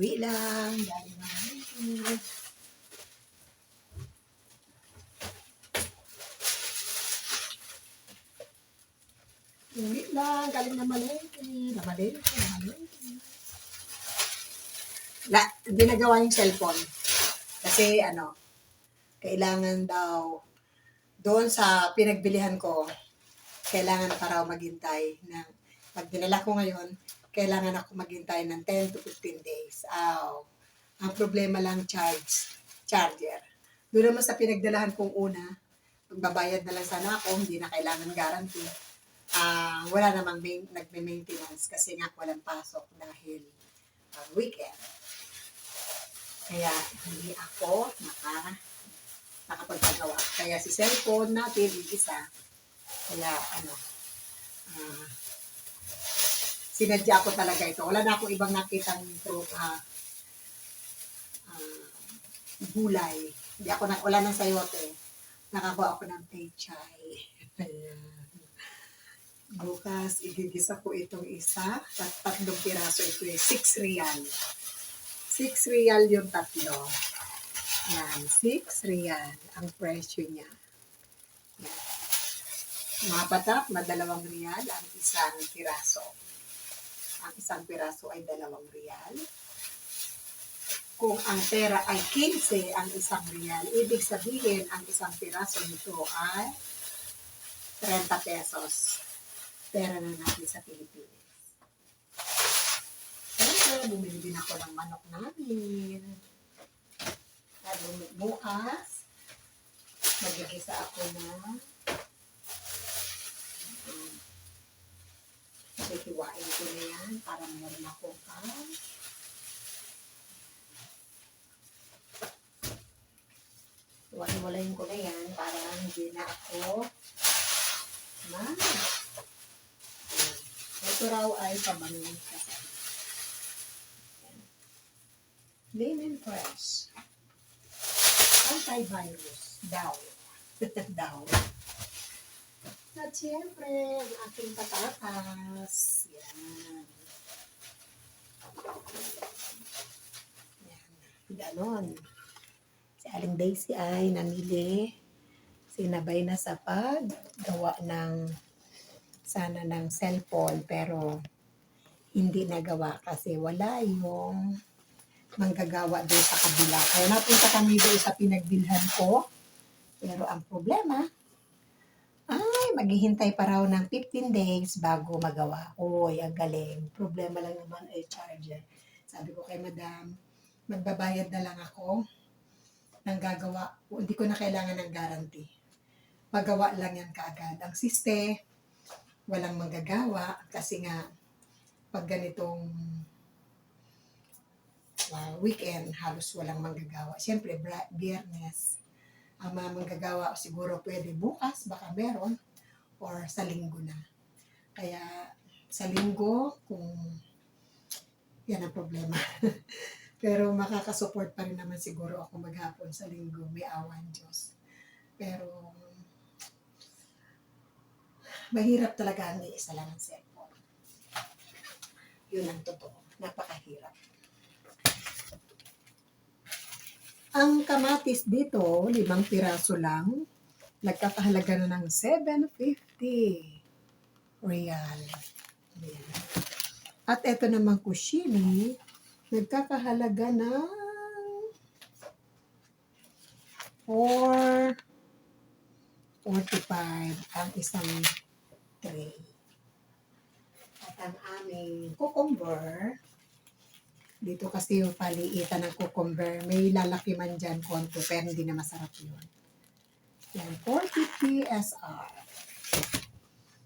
Kakauwi lang. Galing na namin. Uwi lang. Galing na malengke. Na malengke. Na malengke. La, hindi nagawa yung cellphone. Kasi ano, kailangan daw doon sa pinagbilihan ko, kailangan pa raw maghintay ng pag dinala ko ngayon, kailangan ako maghintay ng 10 to 15 days. Aw. Ang problema lang charge, charger. Doon naman sa pinagdalahan kong una, magbabayad na lang sana ako, hindi na kailangan guarantee. Ah, wala namang main, nagme-maintenance kasi nga walang pasok dahil ah, weekend. Kaya hindi ako naka nakapagpagawa. Kaya si cellphone natin, isa, kaya ano, ah, sinadya ko talaga ito. Wala na akong ibang nakitang pro, ah, ah, gulay. Hindi ako, na, wala nang sayote. Nakakuha ako ng pechay. Ayan. Bukas, igigisa ko itong isa. Tat tatlong piraso ito eh. 6 real. 6 real yung tatlo. Yan, 6 real ang presyo niya. Yan. Mga patak na dalawang real ang isang piraso. Ang isang piraso ay dalawang real. Kung ang pera ay 15 ang isang real, ibig sabihin ang isang piraso nito ay 30 pesos. Pera na natin sa Pilipinas. Siyempre, bumili din ako ng manok namin. At bukas, magigisa ako ng hihiwain ko na yan para meron akong pan. Hiwa-hiwalayin ko na yan para hindi na ako ma. Ito raw ay pamanin kasi. Linen fresh. Antivirus. Daw. Daw. At syempre, ang ating patatas. Yan. Yan. Ganon. Si Aling Daisy ay namili. Sinabay na sa paggawa ng sana ng cellphone pero hindi nagawa kasi wala yung manggagawa doon sa kabila. Kaya napunta kami doon sa pinagbilhan ko. Pero ang problema, ay, maghihintay pa raw ng 15 days bago magawa. Uy, ang galing. Problema lang naman ay charger. Sabi ko kay madam, magbabayad na lang ako ng gagawa. Hindi ko na kailangan ng guarantee. Magawa lang yan kaagad. Ang siste, walang manggagawa kasi nga pag ganitong uh, weekend, halos walang manggagawa. Siyempre, biyernes, ang mga manggagawa siguro pwede bukas, baka meron, or sa linggo na. Kaya sa linggo, kung yan ang problema. Pero makakasupport pa rin naman siguro ako maghapon sa linggo. May awan Diyos. Pero mahirap talaga ang isa lang ang cellphone. Yun ang totoo. Napakahirap. Ang kamatis dito, limang piraso lang, nagkakahalaga na ng 750 real. At ito naman kushili, nagkakahalaga ng 4 45 ang isang tray. At ang aming cucumber, dito kasi yung paliitan ng cucumber, may lalaki man dyan konto, pero hindi na masarap yun. Yan, 450 SR.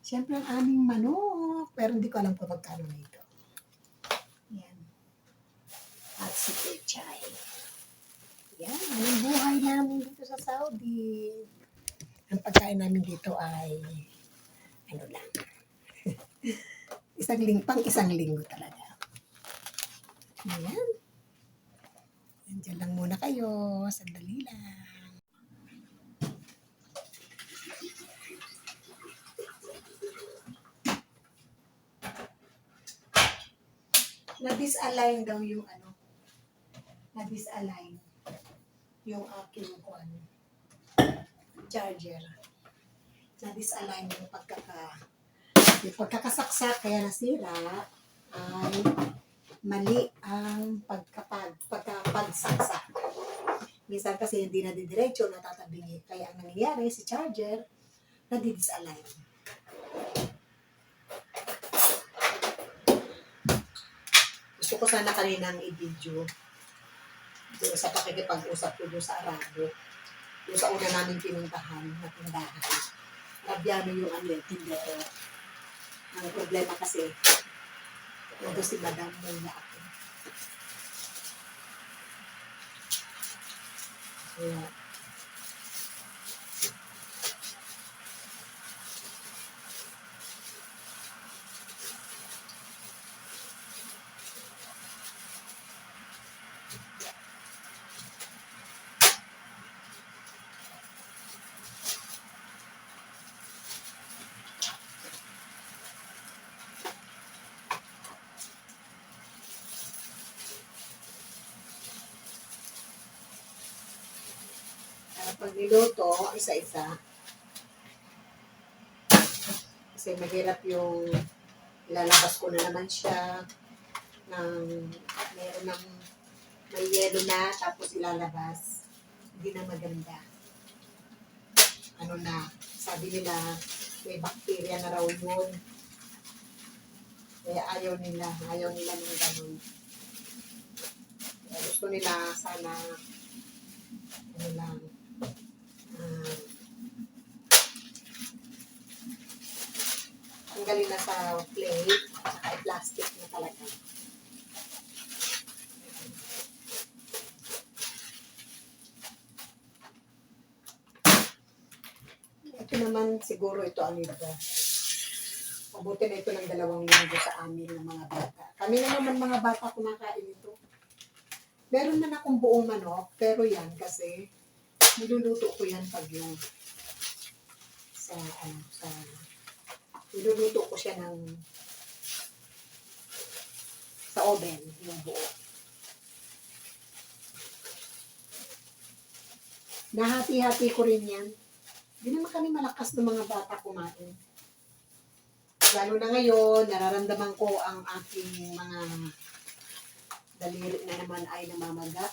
Siyempre ang aming manok, pero hindi ko alam kung magkano na ito. Yan. At si Pechay. Yan, ang buhay namin dito sa Saudi. Ang pagkain namin dito ay, ano lang, isang ling, pang isang linggo talaga. Ayan. Nandiyan lang muna kayo. Sandali lang. Na-disalign daw yung ano, na-disalign yung aking kwan, charger. Na-disalign yung pagkaka yung pagkakasaksak kaya nasira ay mali ang pagkapag pagkapagsaksak. Minsan kasi hindi na didiretso, natatabingi. Kaya ang nangyayari, si charger, nadidisalign. Gusto ko sana kaninang i-video doon sa pakikipag-usap ko doon sa Arabo. Doon sa una namin pinuntahan na tindahan. Arabiano yung ano eh, tindero. Ang problema kasi, ito si Madam muna ako. Kaya, ah, pag niluto, isa-isa. Kasi mahirap yung lalabas ko na naman siya ng meron ng may yelo na tapos ilalabas. Hindi na maganda. Ano na, sabi nila may bacteria na raw yun. Kaya ayaw nila, ayaw nila ng ganun. Kaya gusto nila sana ano lang, ah, tanggalin na sa plate, saka i-plastic na talaga. Ito naman siguro ito ang ito. Mabuti na ito ng dalawang linggo sa amin ng mga bata. Kami na naman mga bata kumakain ito. Meron na akong buong manok, pero yan kasi niluluto ko yan pag yung sa ano sa niluluto ko siya ng sa oven yung buo. Nahati-hati ko rin yan. Hindi naman kami malakas ng mga bata kumain. Lalo na ngayon, nararamdaman ko ang aking mga daliri na naman ay namamaga.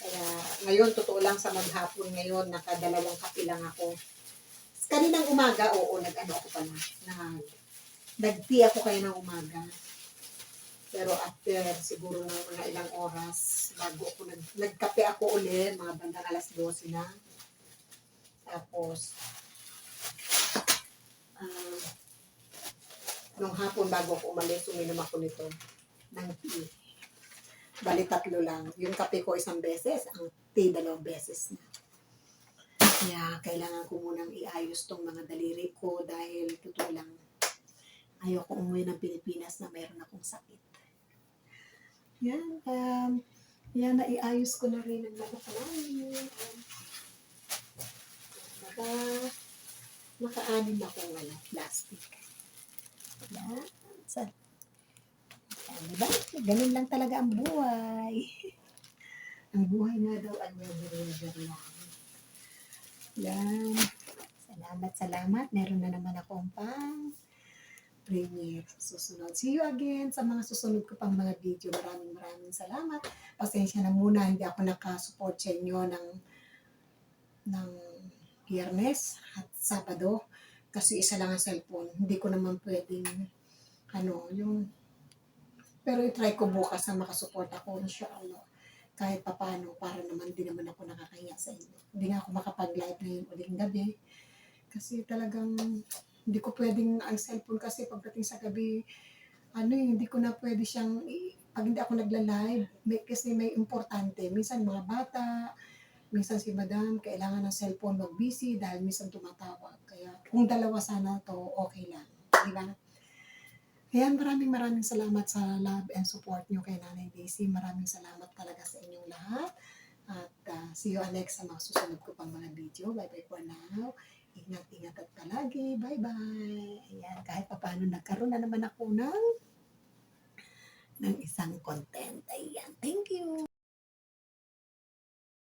Kaya ngayon, totoo lang sa maghapon ngayon, nakadalawang kape lang ako. Kaninang umaga, oo, nag-ano ako pala. Nag, nag-tea ako kayo ng umaga. Pero after siguro ng mga ilang oras, bago ako nag, nagkape ako ulit, mga bandang alas 12 na. Tapos, ah, nung hapon bago ako umalis, uminom ako nito ng tea. Bali tatlo lang. Yung kape ko isang beses, ang tea dalawang beses na. Kaya kailangan ko munang iayos tong mga daliri ko dahil totoo lang ayoko umuwi ng Pilipinas na mayroon akong sakit. Yan, um, yan na iayos ko na rin ang mga namin. Um, naka, naka-anim akong ano, plastic. Yan. Sa, yan, diba? Ganun lang talaga ang buhay. ang buhay nga daw ay weather-weather lang. Yan. Salamat, salamat. Meron na naman akong pang premiere susunod. See you again sa mga susunod ko pang mga video. Maraming maraming salamat. Pasensya na muna, hindi ako nakasupport sa inyo ng ng Biyernes at Sabado kasi isa lang ang cellphone. Hindi ko naman pwedeng ano, yung pero i-try ko bukas na makasupport ako, inshallah. Kahit papano, para naman din naman ako nakakahiya sa inyo. Hindi nga ako makapag-live ngayon uling gabi. Kasi talagang hindi ko pwedeng ang cellphone kasi pagdating sa gabi, ano eh, hindi ko na pwede siyang, pag hindi ako nagla-live, may, kasi may importante. Minsan mga bata, minsan si madam, kailangan ng cellphone mag-busy dahil minsan tumatawag. Kaya kung dalawa sana to, okay lang. Di ba? Ayan, maraming maraming salamat sa love and support nyo kay Nanay Daisy. Maraming salamat talaga sa inyong lahat. At uh, see you next sa mga susunod ko pang mga video. Bye-bye for now. Ingat-ingat at palagi. Bye-bye. Ayan, kahit pa paano nagkaroon na naman ako ng ng isang content. Ayan. Thank you.